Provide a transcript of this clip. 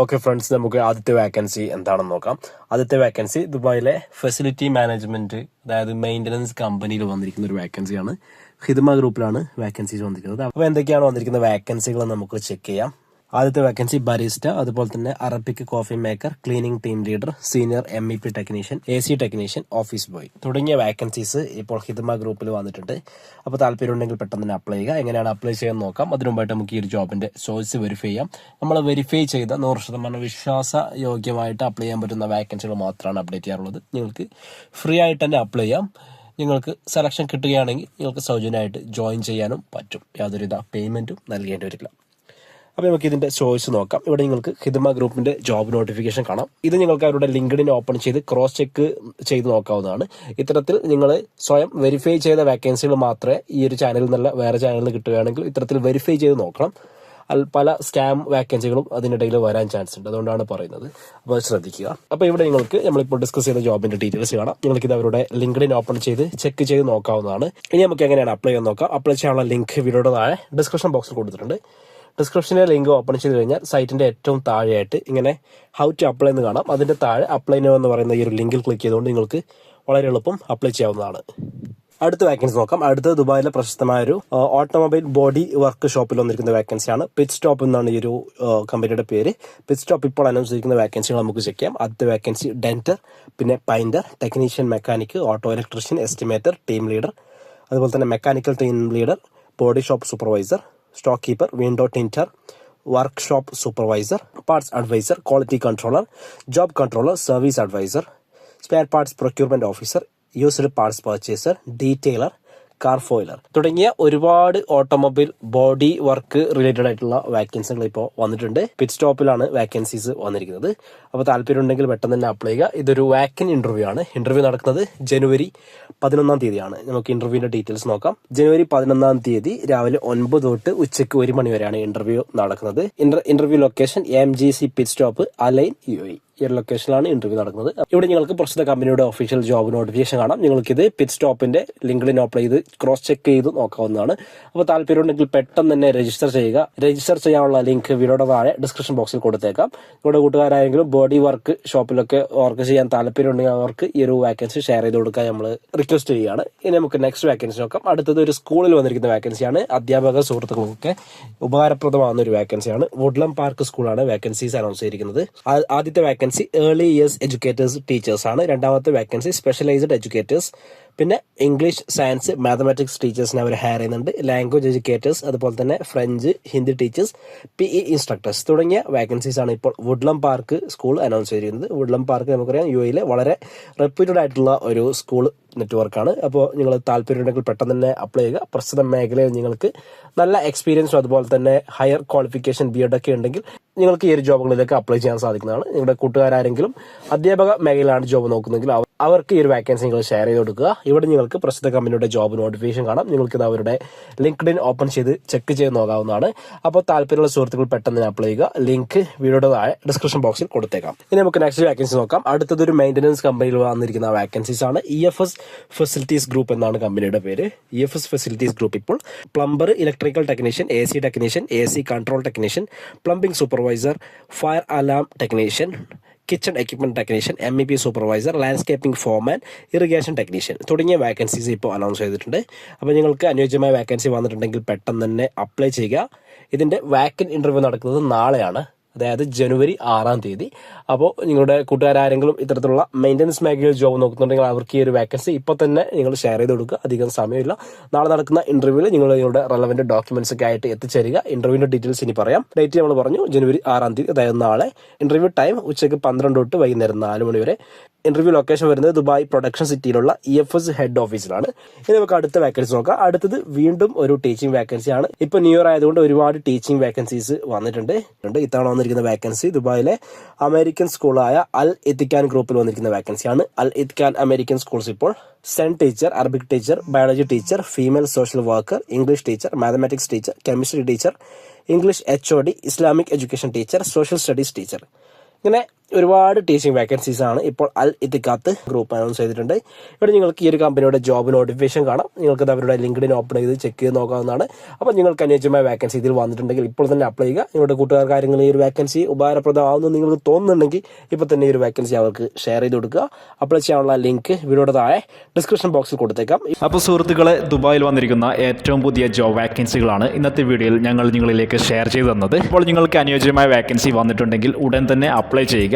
Okay friends നമുക്ക് ആദ്യത്തെ vacancy എന്താണെന്ന് നോക്കാം. ആദ്യത്തെ വേക്കൻസി ദുബായിലെ ഫെസിലിറ്റി മാനേജ്മെന്റ് അതായത് മെയിന്റനൻസ് കമ്പനിയിൽ വന്നിരിക്കുന്ന ഒരു വേക്കൻസിയാണ് ഹിദ്മ ഗ്രൂപ്പിലാണ് വേക്കൻസീസ് വന്നിരിക്കുന്നത്. അപ്പോൾ എന്തൊക്കെയാണ് വന്നിരിക്കുന്ന വേക്കൻസികൾ നമുക്ക് ചെക്ക് ചെയ്യാം. ആദ്യത്തെ വേക്കൻസി ബരിസ്റ്റ അതുപോലെ തന്നെ Arabic coffee maker cleaning team leader senior M E P technician A C technician office boy തുടങ്ങിയ വേക്കൻസീസ് ഇപ്പോൾ ഹിതമ ഗ്രൂപ്പിൽ വന്നിട്ടുണ്ട്. അപ്പോൾ താല്പര്യം ഉണ്ടെങ്കിൽ പെട്ടെന്ന് തന്നെ അപ്ലൈ ചെയ്യുക. എങ്ങനെയാണ് അപ്ലൈ ചെയ്യാൻ നോക്കാം. അതിനു മുമ്പായിട്ട് നമുക്ക് ഈ ഒരു ജോബിന്റെ ചോയ്സ് വെരിഫൈ ചെയ്യാം. നമ്മൾ വെരിഫൈ ചെയ്ത നൂറ് ശതമാനം വിശ്വാസ യോഗ്യമായിട്ട് അപ്ലൈ ചെയ്യാൻ പറ്റുന്ന വേക്കൻസികൾ മാത്രമാണ് അപ്ഡേറ്റ് ചെയ്യാറുള്ളത്. നിങ്ങൾക്ക് ഫ്രീ ആയിട്ട് തന്നെ അപ്ലൈ ചെയ്യാം. നിങ്ങൾക്ക് സെലക്ഷൻ കിട്ടുകയാണെങ്കിൽ നിങ്ങൾക്ക് സൗജന്യമായിട്ട് ജോയിൻ ചെയ്യാനും പറ്റും. യാതൊരുവിധ പേയ്മെന്റും നൽകേണ്ടി വരില്ല. അപ്പോൾ നമുക്ക് ഇതിന്റെ ചോയ്സ് നോക്കാം. ഇവിടെ നിങ്ങൾക്ക് ഹിദ്മ ഗ്രൂപ്പിന്റെ ജോബ് നോട്ടിഫിക്കേഷൻ കാണാം. ഇത് നിങ്ങൾക്ക് അവരുടെ ലിങ്ക്ഡിൻ ഓപ്പൺ ചെയ്ത് ക്രോസ് ചെക്ക് ചെയ്ത് നോക്കാവുന്നതാണ്. ഇത്തരത്തിൽ നിങ്ങൾ സ്വയം വെരിഫൈ ചെയ്ത വേക്കൻസികൾ മാത്രമേ ഈ ഒരു ചാനലിൽ നിന്നല്ല വേറെ ചാനലിൽ കിട്ടുകയാണെങ്കിൽ ഇത്തരത്തിൽ വെരിഫൈ ചെയ്ത് നോക്കണം. പല സ്കാം വാക്കൻസികളും അതിനിടയിൽ വരാൻ ചാൻസ് ഉണ്ട്. അതുകൊണ്ടാണ് പറയുന്നത്. അപ്പോൾ ശ്രദ്ധിക്കുക. അപ്പോൾ ഇവിടെ നിങ്ങൾക്ക് നമ്മളിപ്പോൾ ഡിസ്കസ് ചെയ്ത ജോബിന്റെ ഡീറ്റെയിൽസ് കാണാം. നിങ്ങൾക്ക് ഇത് അവരുടെ ലിങ്ക്ഡിൻ ഓപ്പൺ ചെയ്ത് ചെക്ക് ചെയ്ത് നോക്കാവുന്നതാണ്. ഇനി നമുക്ക് എങ്ങനെയാണ് അപ്ലൈ ചെയ്യാൻ നോക്കാം. അപ്ലൈ ചെയ്യാനുള്ള ലിങ്ക് വീഡിയോയുടെ താഴെ ഡിസ്ക്രിപ്ഷൻ ബോക്സിൽ കൊടുത്തിട്ടുണ്ട്. ഡിസ്ക്രിപ്ഷനിലെ ലിങ്ക് ഓപ്പൺ ചെയ്ത് കഴിഞ്ഞാൽ സൈറ്റിന്റെ ഏറ്റവും താഴെയായിട്ട് ഇങ്ങനെ ഹൗ ടു അപ്ലൈ എന്ന് കാണാം. അതിന്റെ താഴെ അപ്ലൈ നോ എന്ന് പറയുന്ന ഈ ഒരു ലിങ്കിൽ ക്ലിക്ക് ചെയ്തുകൊണ്ട് നിങ്ങൾക്ക് വളരെ എളുപ്പം അപ്ലൈ ചെയ്യാവുന്നതാണ്. അടുത്ത വാക്കൻസി നോക്കാം. അടുത്ത ദുബായിലെ പ്രശസ്തമായ ഒരു ഓട്ടോമൊബൈൽ ബോഡി വർക്ക് ഷോപ്പിൽ വന്നിരിക്കുന്ന വാക്കൻസിയാണ് പിറ്റ് സ്റ്റോപ്പ് എന്നാണ് ഈ ഒരു കമ്പനിയുടെ പേര്. പിറ്റ് സ്റ്റോപ്പ് ഇപ്പോൾ അനൗൺസ് ചെയ്തിരിക്കുന്ന വാക്കൻസികൾ നമുക്ക് ചെക്ക് ചെയ്യാം. ആദ്യത്തെ വാക്കൻസി ഡെന്റർ പിന്നെ painter technician mechanic auto electrician estimator team leader അതുപോലെ തന്നെ mechanical team leader body shop supervisor stock keeper, window tinter, workshop supervisor, parts advisor, quality controller, job controller, service advisor, spare parts procurement officer, used parts purchaser, detailer, car foiler തുടങ്ങിയ ഒരുപാട് automobile body work related ആയിട്ടുള്ള വാക്കൻസികൾ ഇപ്പോൾ വന്നിട്ടുണ്ട്. Pit സ്റ്റോപ്പിലാണ് vacancies വന്നിരിക്കുന്നത്. അപ്പോൾ താല്പര്യം ഉണ്ടെങ്കിൽ പെട്ടെന്ന് തന്നെ അപ്ലൈ ചെയ്യുക. ഇതൊരു വാക്കൻ ഇന്റർവ്യൂ ആണ്. ഇന്റർവ്യൂ നടക്കുന്നത് ജനുവരി പതിനൊന്നാം തീയതിയാണ്. നമുക്ക് ഇന്റർവ്യൂവിന്റെ ഡീറ്റെയിൽസ് നോക്കാം. ജനുവരി പതിനൊന്നാം തീയതി രാവിലെ ഒൻപത് തൊട്ട് ഉച്ചയ്ക്ക് ഒരു മണി വരെയാണ് ഇന്റർവ്യൂ നടക്കുന്നത്. Interview location M G C pit stop align U I ഈ ഒരു ലൊക്കേഷനിലാണ് ഇന്റർവ്യൂ നടക്കുന്നത്. ഇവിടെ നിങ്ങൾക്ക് പ്രസ്തുത കമ്പനിയുടെ ഒഫീഷ്യൽ ജോബ് നോട്ടിഫിക്കേഷൻ കാണാം. നിങ്ങൾക്ക് ഇത് പിറ്റ് സ്റ്റോപ്പിന്റെ ലിങ്കിൽ ഓപ്പൺ ചെയ്ത് ക്രോസ് ചെക്ക് ചെയ്ത് നോക്കാവുന്നതാണ്. അപ്പോൾ താല്പര്യം ഉണ്ടെങ്കിൽ പെട്ടെന്ന് തന്നെ രജിസ്റ്റർ ചെയ്യുക. രജിസ്റ്റർ ചെയ്യാനുള്ള ലിങ്ക് വീഡിയോയുടെ താഴെ ഡിസ്ക്രിപ്ഷൻ ബോക്സിൽ കൊടുത്തേക്കാം. നിങ്ങളുടെ കൂട്ടുകാരായെങ്കിലും ബോഡി വർക്ക് ഷോപ്പിലൊക്കെ വർക്ക് ചെയ്യാൻ താല്പര്യം ഉണ്ടെങ്കിൽ അവർക്ക് ഈ ഒരു വാക്കൻസി ഷെയർ ചെയ്ത് കൊടുക്കാൻ നമ്മൾ റിക്വസ്റ്റ് ചെയ്യുകയാണ്. ഇനി നമുക്ക് നെക്സ്റ്റ് വാക്കൻസി നോക്കാം. അടുത്തത് ഒരു സ്കൂളിൽ വന്നിരിക്കുന്ന വാക്കൻസിയാണ് അധ്യാപക സുഹൃത്തുക്കൾക്കൊക്കെ ഉപകാരപ്രദമാകുന്ന ഒരു വാക്കൻസിയാണ് വുഡ്ലം പാർക്ക് സ്കൂളാണ് വാക്കൻസീസ് അനൗൺസ് ചെയ്തിരിക്കുന്നത്. ആദ്യത്തെ vacancy early years educators teachers ആണ്. രണ്ടാമത്തെ വാക്കൻസി സ്പെഷ്യലൈസ്ഡ് എഡ്യൂക്കേറ്റേഴ്സ് പിന്നെ ഇംഗ്ലീഷ് സയൻസ് മാത്തമാറ്റിക്സ് ടീച്ചേഴ്സിനെ അവർ ഹയർ ചെയ്യുന്നുണ്ട്. ലാംഗ്വേജ് എഡ്യൂക്കേറ്റേഴ്സ് അതുപോലെ തന്നെ French Hindi teachers P E instructors തുടങ്ങിയ വാക്കൻസീസ് ആണ് ഇപ്പോൾ വുഡ്ലം പാർക്ക് സ്കൂൾ അനൗൺസ് ചെയ്തിരിക്കുന്നത്. വുഡ്ലം പാർക്ക് നമുക്കറിയാം യു എയിലെ വളരെ റെപ്യൂട്ടഡ് ആയിട്ടുള്ള ഒരു സ്കൂൾ നെറ്റ്വർക്കാണ് അപ്പോൾ നിങ്ങൾ താല്പര്യമുണ്ടെങ്കിൽ പെട്ടെന്ന് തന്നെ അപ്ലൈ ചെയ്യുക. പ്രസ്തുത മേഖലയിൽ നിങ്ങൾക്ക് നല്ല എക്സ്പീരിയൻസും അതുപോലെ തന്നെ ഹയർ ക്വാളിഫിക്കേഷൻ ബി എഡ് ഒക്കെ ഉണ്ടെങ്കിൽ നിങ്ങൾക്ക് ഈ ഒരു ജോബുകളിലേക്ക് അപ്ലൈ ചെയ്യാൻ സാധിക്കുന്നതാണ്. നിങ്ങളുടെ കൂട്ടുകാരെങ്കിലും അധ്യാപക മേഖലയിലാണ് ജോബ് നോക്കുന്നതെങ്കിൽ അവർക്ക് ഈ ഒരു വാക്കൻസി നിങ്ങൾ ഷെയർ ചെയ്ത് കൊടുക്കുക. ഇവിടെ നിങ്ങൾക്ക് പ്രസിദ്ധ കമ്പനിയുടെ ജോബ് നോട്ടിഫിക്കേഷൻ കാണാം. നിങ്ങൾക്ക് ഇത് അവരുടെ ലിങ്ക്ഡിൻ ഓപ്പൺ ചെയ്ത് ചെക്ക് ചെയ്ത് നോക്കാവുന്നതാണ്. അപ്പോൾ താല്പര്യമുള്ള സുഹൃത്തുക്കൾ പെട്ടെന്ന് അപ്ലൈ ചെയ്യുക. ലിങ്ക് വീഡിയോയുടെ ഡിസ്ക്രിപ്ഷൻ ബോക്സിൽ കൊടുത്തേക്കാം. ഇനി നമുക്ക് നെക്സ്റ്റ് വാക്കൻസി നോക്കാം. അടുത്തത് ഒരു മെയിന്റനൻസ് കമ്പനിയിൽ വന്നിരിക്കുന്ന വാക്കൻസീസ് ആണ് E F S facilities group എന്നാണ് കമ്പനിയുടെ പേര്. E F S facilities group ഇപ്പോൾ plumber electrical technician A C technician A C control technician plumbing supervisor fire alarm technician kitchen equipment technician M E P supervisor landscaping foreman irrigation technician തുടങ്ങിയ vacancies ഇപ്പോൾ announce ചെയ്തിട്ടുണ്ട്. അപ്പോൾ നിങ്ങൾക്ക് അനുയോജ്യമായ vacancy വന്നിട്ടുണ്ടെങ്കിൽ പെട്ടെന്ന് തന്നെ അപ്ലൈ ചെയ്യുക. ഇതിന്റെ വാക്കൻ ഇന്റർവ്യൂ നടക്കുന്നത് നാളെയാണ്. അതായത് ജനുവരി ആറാം തീയതി. അപ്പോൾ നിങ്ങളുടെ കൂട്ടുകാരെങ്കിലും ഇത്തരത്തിലുള്ള മെയിന്റനൻസ് മേഖലയിൽ ജോബ് നോക്കുന്നുണ്ടെങ്കിൽ അവർക്ക് ഈ ഒരു വേക്കൻസി ഇപ്പോൾ തന്നെ നിങ്ങൾ ഷെയർ ചെയ്ത് കൊടുക്കുക. അധികം സമയമില്ല. നാളെ നടക്കുന്ന ഇന്റർവ്യൂവിൽ നിങ്ങൾ നിങ്ങളുടെ റെലവെന്റ് ഡോക്യുമെന്റ്സ് ഒക്കെ ആയിട്ട് എത്തിച്ചേരുക. ഇന്റർവ്യൂവിന്റെ ഡീറ്റെയിൽസ് ഇനി പറയാം. ഡേറ്റ് നമ്മൾ പറഞ്ഞു ജനുവരി ആറാം തീയതി അതായത് നാളെ. ഇന്റർവ്യൂ ടൈം ഉച്ചയ്ക്ക് പന്ത്രണ്ട് തൊട്ട് വൈകുന്നേരം നാല് മണി വരെ. ഇന്റർവ്യൂ ലൊക്കേഷൻ വരുന്നത് ദുബായ് പ്രൊഡക്ഷൻ സിറ്റിയിലുള്ള ഇ എഫ് എസ് ഹെഡ് ഓഫീസിലാണ് ഇനി നമുക്ക് അടുത്ത വേക്കൻസി നോക്കാം. അടുത്തത് വീണ്ടും ഒരു ടീച്ചിങ് വേക്കൻസി ആണ്. ഇപ്പൊ ന്യൂ ഇയർ ആയതുകൊണ്ട് ഒരുപാട് ടീച്ചിങ് വേക്കൻസീസ് വന്നിട്ടുണ്ട്. ഇത്തവണ വന്നിരിക്കുന്ന വേക്കൻസി ദുബായിലെ അമേരിക്കൻ സ്കൂളായ അൽ എത്തിക്കാൻ ഗ്രൂപ്പിൽ വന്നിരിക്കുന്ന വേക്കൻസിയാണ് അൽ എത്തിക്കാൻ അമേരിക്കൻ സ്കൂൾസ് ഇപ്പോൾ SEN teacher Arabic teacher biology teacher female social worker English teacher mathematics teacher chemistry teacher English H O D Islamic education teacher social studies teacher ഇങ്ങനെ ഒരുപാട് ടീച്ചിങ് വേക്കൻസീസ് ആണ് ഇപ്പോൾ അൽ ഇത്തിക്കാത്ത് ഗ്രൂപ്പ് അനൗൺസ് ചെയ്തിട്ടുണ്ട്. ഇവിടെ നിങ്ങൾക്ക് ഈ ഒരു കമ്പനിയുടെ ജോബ് നോട്ടിഫിക്കേഷൻ കാണാം. നിങ്ങൾക്ക് അവരുടെ ലിങ്ക്ഡിൻ ഓപ്പൺ ചെയ്ത് ചെക്ക് ചെയ്ത് നോക്കാവുന്നതാണ്. അപ്പോൾ നിങ്ങൾക്ക് അനുയോജ്യമായ വേക്കൻസി ഇതിൽ വന്നിട്ടുണ്ടെങ്കിൽ ഇപ്പോൾ തന്നെ അപ്ലൈ ചെയ്യുക. നിങ്ങളുടെ കൂട്ടുകാർ കാര്യങ്ങൾ ഈ ഒരു വേക്കൻസി ഉപകാരപ്രദമാവുമെന്ന് നിങ്ങൾക്ക് തോന്നുന്നുണ്ടെങ്കിൽ ഇപ്പോൾ തന്നെ ഈ ഒരു വേക്കൻസി അവർക്ക് ഷെയർ ചെയ്ത് കൊടുക്കുക. അപ്ലൈ ചെയ്യാനുള്ള ലിങ്ക് വീഡിയോയുടെ താഴെ ഡിസ്ക്രിപ്ഷൻ ബോക്സിൽ കൊടുത്തേക്കാം. അപ്പോൾ സുഹൃത്തുക്കളെ ദുബായിൽ വന്നിരിക്കുന്ന ഏറ്റവും പുതിയ ജോബ് വേക്കൻസികളാണ് ഇന്നത്തെ വീഡിയോയിൽ ഞങ്ങൾ നിങ്ങളിലേക്ക് ഷെയർ ചെയ്തു തന്നത്. ഇപ്പോൾ നിങ്ങൾക്ക് അനുയോജ്യമായ വേക്കൻസി വന്നിട്ടുണ്ടെങ്കിൽ ഉടൻ തന്നെ അപ്ലൈ ചെയ്യുക.